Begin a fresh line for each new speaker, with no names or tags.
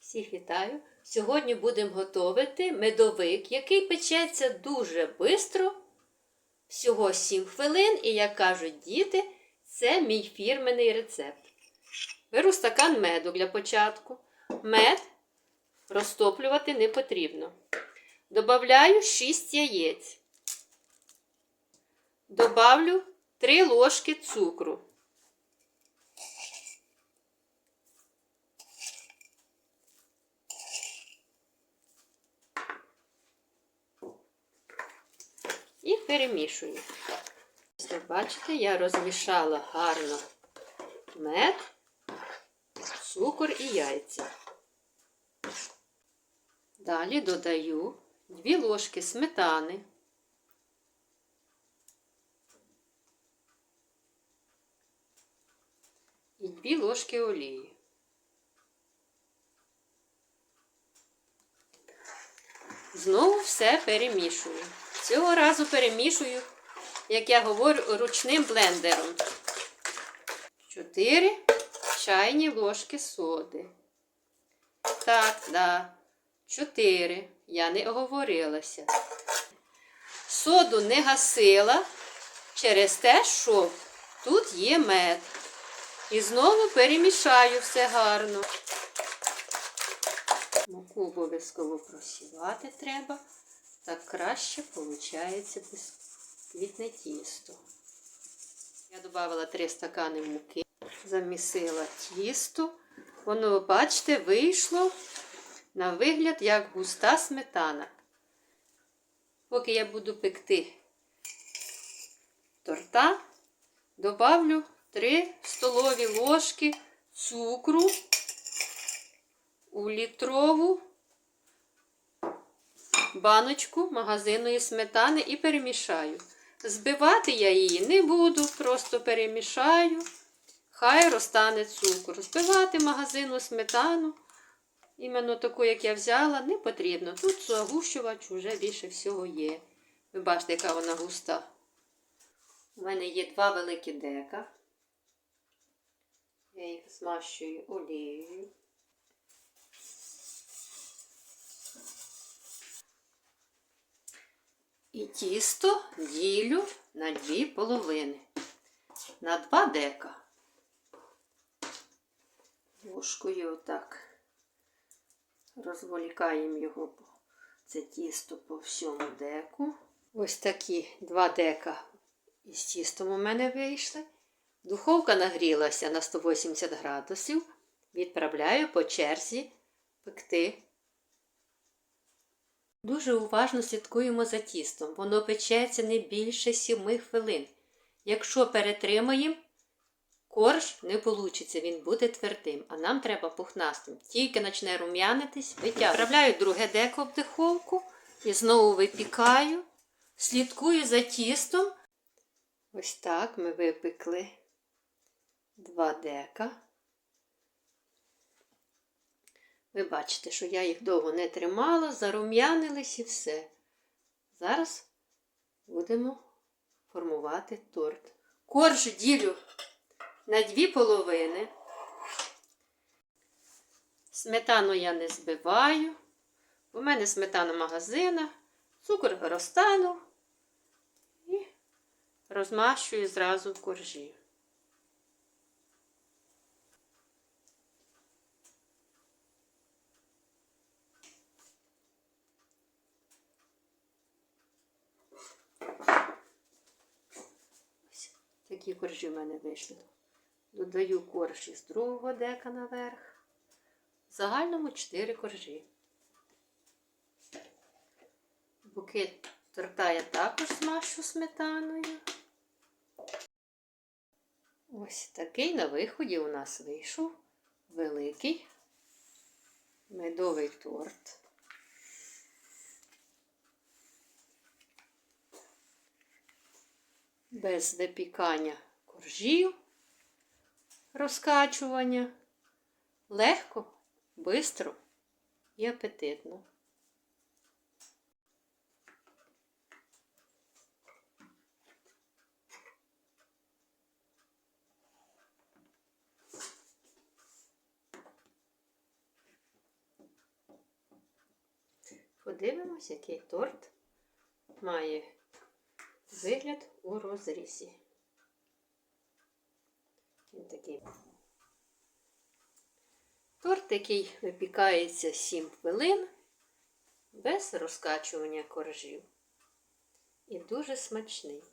Всіх вітаю! Сьогодні будемо готувати медовик, який печеться дуже швидко, всього 7 хвилин, і, як кажуть діти, це мій фірменний рецепт. Беру стакан меду для початку. Мед розтоплювати не потрібно. Добавляю 6 яєць. Добавлю 3 ложки цукру. І перемішую. Як бачите, я розмішала гарно мед, цукор і яйця. Далі додаю 2 ложки сметани. І 2 ложки олії. Знову все перемішую. Цього разу перемішую, як я говорю, ручним блендером. 4 чайні ложки соди. Так, да. 4. Я не оговорилася. Соду не гасила через те, що тут є мед. І знову перемішаю все гарно. Муку обов'язково просівати треба. Так краще виходить бісквітне тісто. Я додала 3 стакани муки, замісила тісто. Воно, бачите, вийшло на вигляд як густа сметана. Поки я буду пекти торта, добавлю 3 столові ложки цукру у літрову баночку магазинної сметани і перемішаю. Збивати я її не буду, просто перемішаю, хай розтане цукор. Збивати магазинну сметану, іменно таку, як я взяла, не потрібно. Тут загущувач вже більше всього є. Ви бачите, яка вона густа. У мене є два великі дека. Я їх змащую олією. І тісто ділю на дві половини. На два дека. Ложкою отак розволікаємо його це тісто по всьому деку. Ось такі два дека із тістом у мене вийшли. Духовка нагрілася на 180 градусів. Відправляю по черзі пекти. Дуже уважно слідкуємо за тістом. Воно печеться не більше 7 хвилин. Якщо перетримаємо, корж не вийде, він буде твердим, а нам треба пухнастим. Тільки почне рум'янитись, витягую. Відправляю друге деко в духовку і знову випікаю, слідкую за тістом. Ось так ми випекли два дека. Ви бачите, що я їх довго не тримала, зарум'янились і все. Зараз будемо формувати торт. Корж ділю на дві половини. Сметану я не збиваю. У мене сметана магазина, цукор розтанув і розмащую зразу в коржі. Такі коржі в мене вийшли. Додаю корж із другого дека наверх. В загальному 4 коржі. Букет торта також змащу сметаною. Ось такий на виході у нас вийшов великий медовий торт. Без випікання коржів, розкачування. Легко, бистро і апетитно. подивимось, який торт має вигляд у розрізі. Він такий. Торт, який випікається 7 хвилин без розкачування коржів. І дуже смачний.